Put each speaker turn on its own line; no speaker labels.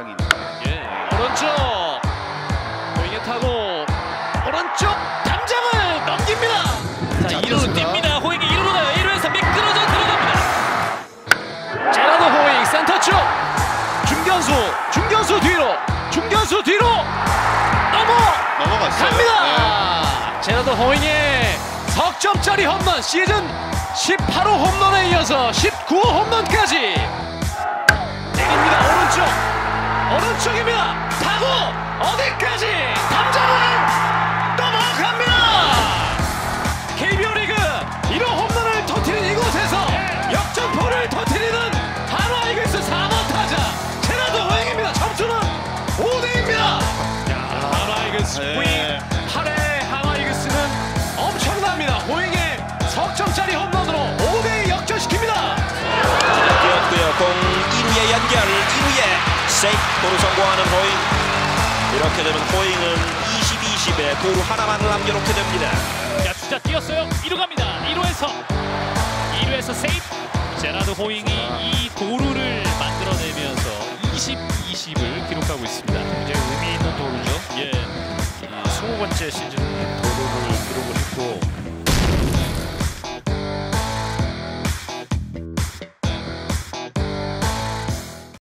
이상이니까.
예, 오른쪽 보잉에 타고 오른쪽 담장을 넘깁니다. 자,
자,
2루로
그렇습니다.
뜁니다. 호잉이 1루로 가요. 1루에서 미끄러져 들어갑니다. 제라드 호잉 센터 쪽 중견수 중견수 뒤로 중견수 뒤로 넘어
넘어갔어요.
갑니다. 제라드 호잉의 석점짜리 홈런 시즌 18호 홈런에 이어서 19호 홈런까지 오른쪽입니다 타고 어디까지 담장을 넘어갑니다 KBO 리그 1호 홈런을 터뜨린 이곳에서 역전포를 터뜨리는 한화 이글스 4번 타자 제라드 호잉입니다 점수는 5대입니다 한화 이글스
네.
호잉 8회 한화 이글스는 엄청납니다 호잉의 석점짜리 홈런으로 5대 역전시킵니다
뛰었고요. 공 2루에 연결. 2루에 세이프로 성공하는 호잉. 이렇게 되면 호잉은 20-20에 도루 하나만을 남겨놓게 됩니다.
자 주자 뛰었어요. 1루 갑니다. 1루에서. 1루에서 세이프. 제라드 호잉이 이 도루를 만들어내면서 20-20을 기록하고 있습니다. 굉장히 의미 있는 도루죠. 예. 20번째 시즌